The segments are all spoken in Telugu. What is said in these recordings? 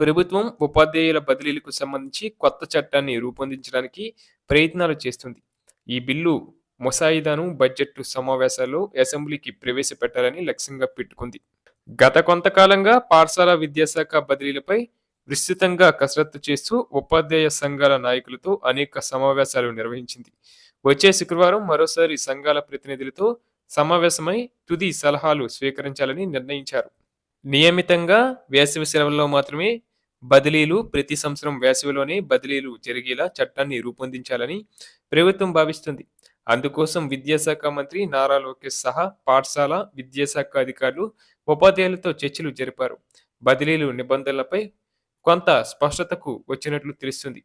ప్రభుత్వం ఉపాధ్యాయుల బదిలీలకు సంబంధించి కొత్త చట్టాన్ని రూపొందించడానికి ప్రయత్నాలు చేస్తుంది. ఈ బిల్లు ముసాయిదాను బడ్జెట్ సమావేశాల్లో అసెంబ్లీకి ప్రవేశపెట్టాలని లక్ష్యంగా పెట్టుకుంది. గత కొంతకాలంగా పాఠశాల విద్యాశాఖ బదిలీలపై విస్తృతంగా కసరత్తు చేస్తూ ఉపాధ్యాయ సంఘాల నాయకులతో అనేక సమావేశాలు నిర్వహించింది. వచ్చే శుక్రవారం మరోసారి సంఘాల ప్రతినిధులతో సమావేశమై తుది సలహాలు స్వీకరించాలని నిర్ణయించారు. నియమితంగా వేసవి సెలవుల్లో మాత్రమే బదిలీలు ప్రతి సంవత్సరం వేసవిలోనే బదిలీలు జరిగేలా చట్టాన్ని రూపొందించాలని ప్రభుత్వం భావిస్తుంది. అందుకోసం విద్యాశాఖ మంత్రి నారా లోకేష్ సహా పాఠశాల విద్యాశాఖ అధికారులు ఉపాధ్యాయులతో చర్చలు జరిపారు. బదిలీలు నిబంధనలపై కొంత స్పష్టతకు వచ్చినట్లు తెలుస్తుంది.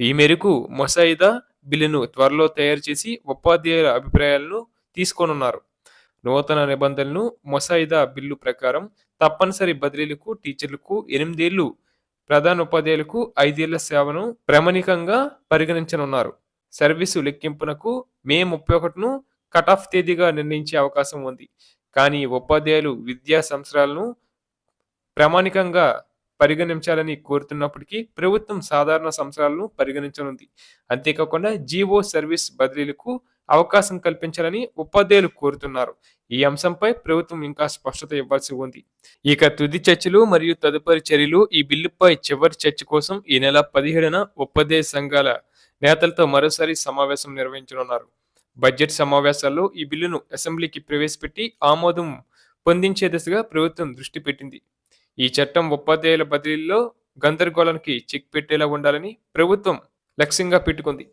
ఈ మేరకు ముసాయిదా బిల్లును త్వరలో తయారు చేసి ఉపాధ్యాయుల అభిప్రాయాలను తీసుకోనున్నారు. నూతన నిబంధనలను ముసాయిదా బిల్లు ప్రకారం తప్పనిసరి బదిలీలకు టీచర్లకు ఎనిమిదేళ్ళు ప్రధాన ఉపాధ్యాయులకు ఐదేళ్ళ సేవను ప్రామాణికంగా పరిగణించనున్నారు. సర్వీసు లెక్కింపునకు మే ముప్పై ఒకటిను కట్ ఆఫ్ తేదీగా నిర్ణయించే అవకాశం ఉంది. కానీ ఉపాధ్యాయులు విద్యా సంవత్సరాలను ప్రామాణికంగా పరిగణించాలని కోరుతున్నప్పటికీ ప్రభుత్వం సాధారణ సంవత్సరాలను పరిగణించనుంది. అంతేకాకుండా జీవో సర్వీస్ బదిలీలకు అవకాశం కల్పించాలని ఉపాధ్యాయులు కోరుతున్నారు. ఈ అంశంపై ప్రభుత్వం ఇంకా స్పష్టత ఇవ్వాల్సి ఉంది. ఇక తుది చర్చలు మరియు తదుపరి చర్యలు ఈ బిల్లుపై చివరి చర్చ కోసం ఈ నెల పదిహేడున ఉపాధ్యాయ సంఘాల నేతలతో మరోసారి సమావేశం నిర్వహించనున్నారు. బడ్జెట్ సమావేశాల్లో ఈ బిల్లును అసెంబ్లీకి ప్రవేశపెట్టి ఆమోదం పొందించే దిశగా ప్రభుత్వం దృష్టి పెట్టింది. ఈ చట్టం ఉపాధ్యాయుల బదిలీల్లో గందరగోళానికి చెక్ పెట్టేలా ఉండాలని ప్రభుత్వం లక్ష్యంగా పెట్టుకుంది.